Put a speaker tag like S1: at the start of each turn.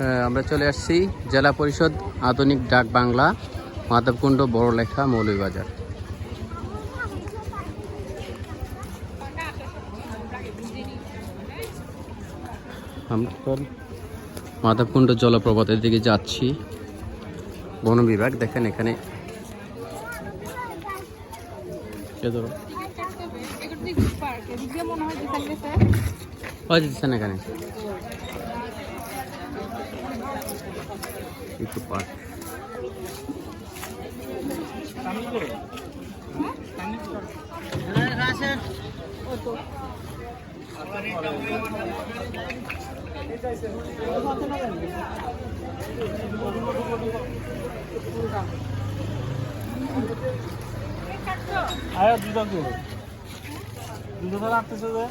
S1: আমরা চলে আসছি জেলা পরিষদ আধুনিক ডাক বাংলা মাধবকুণ্ড বড়লেখা মৌলভীবাজার। আমরা মাধবকুণ্ড জলপ্রপাতের দিকে যাচ্ছি। বন বিভাগ দেখেন এখানে। এখানে। একটু পার্ক
S2: আয়া দুটো কি রাখতেছে যে।